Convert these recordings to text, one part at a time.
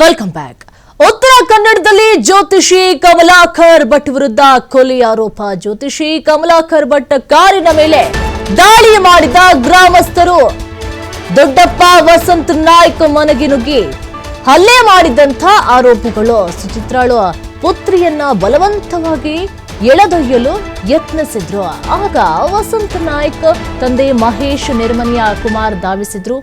Welcome back ಉತ್ತರ ಕನ್ನಡದಲ್ಲಿ ಜ್ಯೋತಿಷಿ ಕಮಲಾಕರ್ ಭಟ್ ವಿರುದ್ಧ ಕೊಲೆ ಆರೋಪ. ಜ್ಯೋತಿಷಿ ಕಮಲಾಕರ್ ಭಟ್ ಕಾರಿನ ಮೇಲೆ ದಾಳಿ ಮಾಡಿದ ಗ್ರಾಮಸ್ಥರು. ದೊಡ್ಡಪ್ಪ ವಸಂತ್ ನಾಯ್ಕ ಮನೆಗೆ ನುಗ್ಗಿ ಹಲ್ಲೆ ಮಾಡಿದಂಥ ಆರೋಪಿಗಳು. ಸುಚಿತ್ರಾಳು ಪುತ್ರಿಯನ್ನ ಬಲವಂತವಾಗಿ ಎಳೆದೊಯ್ಯಲು ಯತ್ನಿಸಿದ್ರು. ಆಗ ವಸಂತ್ ನಾಯ್ಕ ತಂದೆ ಮಹೇಶ್ ನಿರ್ಮನಿಯ ಕುಮಾರ್ ಧಾವಿಸಿದ್ರು.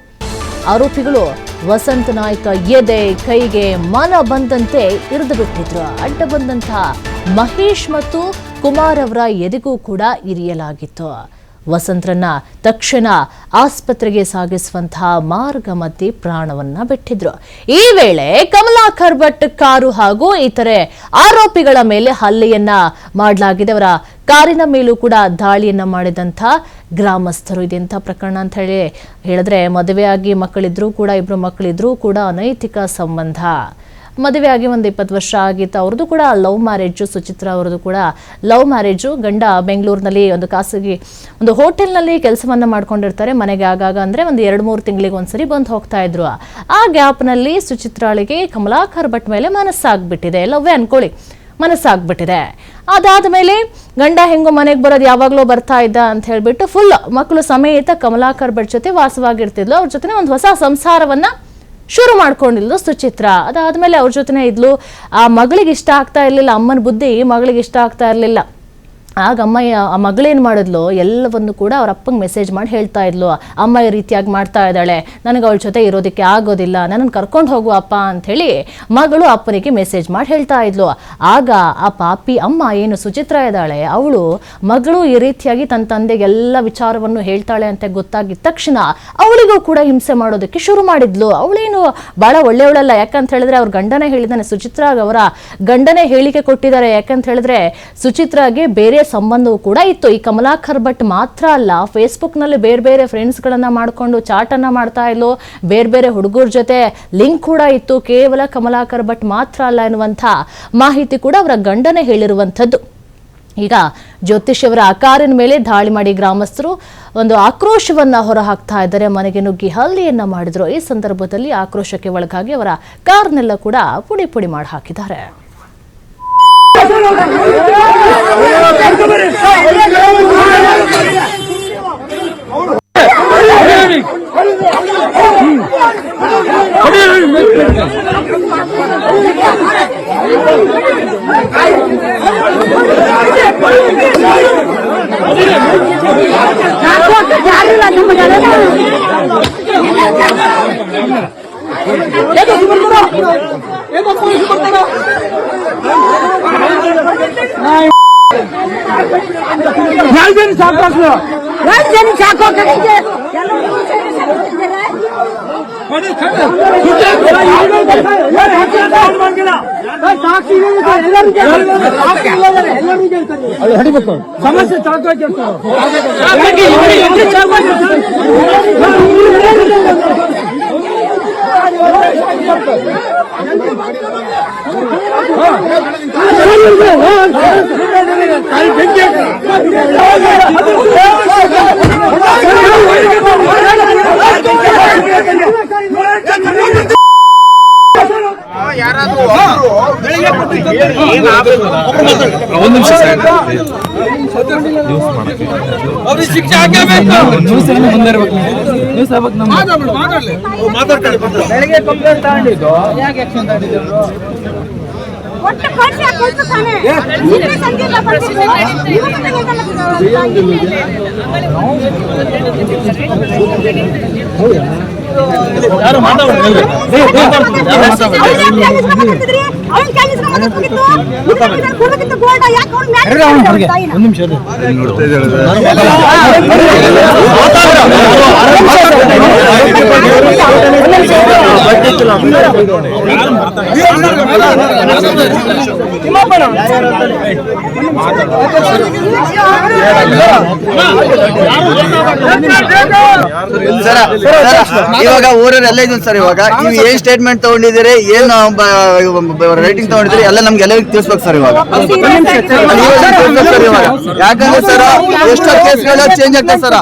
ಆರೋಪಿಗಳು ವಸಂತ ನಾಯ್ಕ ಎದೆ ಕೈಗೆ ಮನ ಬಂದಂತೆ ಇರಿದು ಬಿಟ್ಟಿದ್ರು. ಅಡ್ಡ ಬಂದಂತಹ ಮಹೇಶ್ ಮತ್ತು ಕುಮಾರ್ ಅವರ ಎದೆಗೂ ಕೂಡ ಇರಿಯಲಾಗಿತ್ತು. ವಸಂತರನ್ನ ತಕ್ಷಣ ಆಸ್ಪತ್ರೆಗೆ ಸಾಗಿಸುವಂತಹ ಮಾರ್ಗ ಮಧ್ಯೆ ಪ್ರಾಣವನ್ನ ಬಿಟ್ಟಿದ್ರು. ಈ ವೇಳೆ ಕಮಲಾಕರ್ ಭಟ್ ಕಾರು ಹಾಗೂ ಇತರೆ ಆರೋಪಿಗಳ ಮೇಲೆ ಹಲ್ಲೆಯನ್ನ ಮಾಡಲಾಗಿದೆ. ಅವರ ಕಾರಿನ ಮೇಲೂ ಕೂಡ ದಾಳಿಯನ್ನ ಮಾಡಿದಂಥ ಗ್ರಾಮಸ್ಥರು ಇದೆಂಥ ಪ್ರಕರಣ ಅಂತ ಹೇಳಿ ಹೇಳಿದ್ರೆ ಮದುವೆಯಾಗಿ ಮಕ್ಕಳಿದ್ರೂ ಕೂಡ ಇಬ್ರು ಮಕ್ಕಳಿದ್ರೂ ಕೂಡ ಅನೈತಿಕ ಸಂಬಂಧ. ಮದುವೆಯಾಗಿ ಒಂದು ಇಪ್ಪತ್ತು ವರ್ಷ ಆಗಿತ್ತು. ಅವ್ರದ್ದು ಕೂಡ ಲವ್ ಮ್ಯಾರೇಜು, ಸುಚಿತ್ರ ಅವ್ರದ್ದು ಕೂಡ ಲವ್ ಮ್ಯಾರೇಜು. ಗಂಡ ಬೆಂಗಳೂರಿನಲ್ಲಿ ಒಂದು ಖಾಸಗಿ ಒಂದು ಹೋಟೆಲ್ನಲ್ಲಿ ಕೆಲಸವನ್ನು ಮಾಡ್ಕೊಂಡಿರ್ತಾರೆ. ಮನೆಗೆ ಆಗಾಗ ಅಂದರೆ ಒಂದು ಎರಡು ಮೂರು ತಿಂಗಳಿಗೆ ಒಂದ್ಸರಿ ಬಂದು ಹೋಗ್ತಾ ಇದ್ರು. ಆ ಗ್ಯಾಪ್ನಲ್ಲಿ ಸುಚಿತ್ರಾಳಿಗೆ ಕಮಲಾಕರ್ ಭಟ್ ಮೇಲೆ ಮನಸ್ಸಾಗ್ಬಿಟ್ಟಿದೆ. ಲವ್ವೇ ಅನ್ಕೊಳ್ಳಿ, ಮನಸ್ಸಾಗ್ಬಿಟ್ಟಿದೆ. ಅದಾದ ಮೇಲೆ ಗಂಡ ಹೆಂಗೋ ಮನೆಗೆ ಬರೋದು ಯಾವಾಗಲೂ ಬರ್ತಾ ಇದ್ದ ಅಂತ ಹೇಳ್ಬಿಟ್ಟು ಫುಲ್ ಮಕ್ಕಳು ಸಮೇತ ಕಮಲಾಕರ್ ಭಟ್ ಜೊತೆ ವಾಸವಾಗಿರ್ತಿದ್ಲು. ಅವ್ರ ಜೊತೆ ಒಂದು ಹೊಸ ಸಂಸಾರವನ್ನ ಶುರು ಮಾಡ್ಕೊಂಡಿದ್ಲು ಸುಚಿತ್ರ. ಅದಾದ್ಮೇಲೆ ಅವ್ರ ಜೊತೆನೇ ಇದ್ಲು. ಆ ಮಗಳಿಗೆ ಇಷ್ಟ ಆಗ್ತಾ ಇರಲಿಲ್ಲ, ಅಮ್ಮನ ಬುದ್ಧಿ ಮಗಳಿಗೆ ಇಷ್ಟ ಆಗ್ತಾ ಇರಲಿಲ್ಲ. ಆಗ ಅಮ್ಮ ಆ ಮಗಳೇನು ಮಾಡಿದ್ಲು? ಎಲ್ಲವನ್ನು ಕೂಡ ಅವ್ರ ಅಪ್ಪಂಗೆ ಮೆಸೇಜ್ ಮಾಡಿ ಹೇಳ್ತಾ ಇದ್ಲು. ಅಮ್ಮ ಈ ರೀತಿಯಾಗಿ ಮಾಡ್ತಾ ಇದ್ದಾಳೆ. ನನಗೆ ಅವಳ ಜೊತೆ ಇರೋದಕ್ಕೆ ಆಗೋದಿಲ್ಲ. ನನ್ನನ್ನು ಕರ್ಕೊಂಡು ಹೋಗು ಅಪ್ಪ ಅಂಥೇಳಿ ಮಗಳು ಅಪ್ಪನಿಗೆ ಮೆಸೇಜ್ ಮಾಡಿ ಹೇಳ್ತಾ ಇದ್ಲು. ಆಗ ಆ ಪಾಪಿ, ಅಮ್ಮ ಏನು ಸುಚಿತ್ರ ಇದ್ದಾಳೆ, ಅವಳು ಮಗಳು ಈ ರೀತಿಯಾಗಿ ತನ್ನ ತಂದೆಗೆ ಎಲ್ಲ ವಿಚಾರವನ್ನು ಹೇಳ್ತಾಳೆ ಅಂತ ಗೊತ್ತಾಗಿದ ತಕ್ಷಣ ಅವಳಿಗೂ ಕೂಡ ಹಿಂಸೆ ಮಾಡೋದಕ್ಕೆ ಶುರು ಮಾಡಿದ್ಲು. ಅವಳೇನು ಭಾಳ ಒಳ್ಳೆಯವಳಲ್ಲ. ಯಾಕಂತ ಹೇಳಿದ್ರೆ ಅವ್ರ ಗಂಡನೇ ಹೇಳಿದ್ದಾನೆ ಸುಚಿತ್ರಾಗ ಅವರ. ಗಂಡನೇ ಹೇಳಿಕೆ ಕೊಟ್ಟಿದ್ದಾರೆ. ಯಾಕಂತ ಹೇಳಿದ್ರೆ ಸುಚಿತ್ರಾಗೆ ಬೇರೆ ಸಂಬಂಧವೂ ಕೂಡ ಇತ್ತು. ಈ ಕಮಲಾಕರ್ ಭಟ್ ಮಾತ್ರ ಅಲ್ಲ ಫೇಸ್ಬುಕ್ನಲ್ಲಿ ಬೇರೆ ಬೇರೆ ಫ್ರೆಂಡ್ಸ್ಗಳನ್ನ ಮಾಡ್ಕೊಂಡು ಚಾಟನ್ನ ಮಾಡ್ತಾ ಇದ್ಲು. ಬೇರೆ ಬೇರೆ ಹುಡುಗರ ಜೊತೆ ಲಿಂಕ್ ಕೂಡ ಇತ್ತು. ಕೇವಲ ಕಮಲಾಕರ್ ಭಟ್ ಮಾತ್ರ ಅಲ್ಲ ಎನ್ನುವಂಥ ಮಾಹಿತಿ ಕೂಡ ಅವರ ಗಂಡನೇ ಹೇಳಿರುವಂಥದ್ದು. ಈಗ ಜ್ಯೋತಿಷ್ ಅವರ ಕಾರಿನ ಮೇಲೆ ದಾಳಿ ಮಾಡಿ ಗ್ರಾಮಸ್ಥರು ಒಂದು ಆಕ್ರೋಶವನ್ನ ಹೊರಹಾಕ್ತಾ ಇದ್ದಾರೆ. ಮನೆಗೆ ನುಗ್ಗಿ ಹಲ್ಲೆಯನ್ನ ಮಾಡಿದ್ರು. ಈ ಸಂದರ್ಭದಲ್ಲಿ ಆಕ್ರೋಶಕ್ಕೆ ಒಳಗಾಗಿ ಅವರ ಕಾರ್ನೆಲ್ಲ ಕೂಡ ಪುಡಿ ಪುಡಿ ಮಾಡಿ ಹಾಕಿದ್ದಾರೆ 얘도 힘을 끌어! 얘도 죽을 끌어! ಸಾಕಾಗ್ಲು ಎರಡು ಜನ ಸಾಕು ಕಡೆಗೆ ಸಮಸ್ಯೆ ಚಾಕೋಯ್ತು ಒಂದು ನಿಮಿಷ ಅವ್ರಿಗೆ ಶಿಕ್ಷೆ ಹಾಕಬೇಕು ನ್ಯೂಸ್ ಏನೋ ಮುಂದೆ ಇರ್ಬೇಕು ನ್ಯೂಸ್ ಆಗ್ಬೇಕು ನಮ್ಮ ಬೆಳಗ್ಗೆ ಕಂಪ್ಲೇಂಟ್ ತಗೊಂಡಿದ್ದು? ಒಟ್ಟು ಕೊಡ್ಸಿ ಆ ಬರ್ತಿದ್ರು. ಇವತ್ತು ಯಾರು ಮಾತಾಡ್ತಾರೆ ಅವ್ನ್ ಗೋಲ್ಡ. ಯಾಕೆ ಮ್ಯಾಲೆ ಒಂದು ನಿಮಿಷ ಸರ ಇವಾಗ ಊರಲ್ಲಿ ಎಲ್ಲ ಇದ್ದೀನಿ ಸರ್ ಇವಾಗ. ನೀವು ಏನ್ ಸ್ಟೇಟ್ಮೆಂಟ್ ತಗೊಂಡಿದ್ದೀರಿ ಏನ್ ರೈಟಿಂಗ್ ತಗೊಂಡಿದ್ದೀರಿ ಎಲ್ಲ ನಮ್ಗೆ ಎಲ್ಲ ತಿಳಿಸ್ಬೇಕು ಸರ್ ಇವಾಗ. ತಿಳಿಸ್ಬೇಕು ಸರ್ ಇವಾಗ. ಯಾಕಂದ್ರೆ ಸರ್ ಎಷ್ಟೋ ಕೇಸ್ಗಳು ಚೇಂಜ್ ಆಗ್ತದೆ ಸರ್.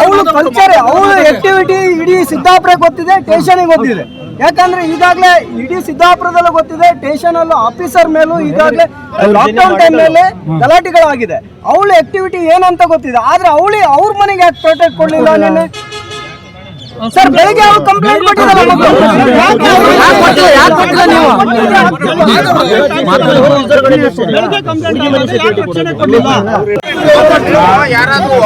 ಅವಳು ಕಲ್ಚರ್ ಅವಳು ಆಕ್ಟಿವಿಟಿ ಇಡೀ ಸಿದ್ದಾಪುರ ಗೊತ್ತಿದೆ ಸ್ಟೇಷನ್ ಗೊತ್ತಿದೆ. ಯಾಕಂದ್ರೆ ಈಗಾಗಲೇ ಇಡೀ ಸಿದ್ದಾಪುರದಲ್ಲೂ ಗೊತ್ತಿದೆ ಟೇಷನ್ ಅಲ್ಲೂ ಆಫೀಸರ್ ಮೇಲೂ ಈಗಾಗಲೇ ಲಾಕ್ಡೌನ್ ಟೈಮ್ ಮೇಲೆ ಗಲಾಟೆಗಳಾಗಿದೆ. ಅವಳು ಆಕ್ಟಿವಿಟಿ ಏನಂತ ಗೊತ್ತಿದೆ. ಆದ್ರೆ ಅವಳಿ ಅವ್ರ ಮನೆಗೆ ಯಾಕೆ ಪ್ರೊಟೆಕ್ಟ್ ಕೊಡ್ಲಿಲ್ಲ. ನಿನ್ನೆ? ಸರ್ ಬೆಳಿಗ್ಗೆ ಅವ್ರು ಕಂಪ್ಲೇಂಟ್ ಕೊಟ್ಟಿದ್ದಾರೆ ಯಾರಾದ್ರೂ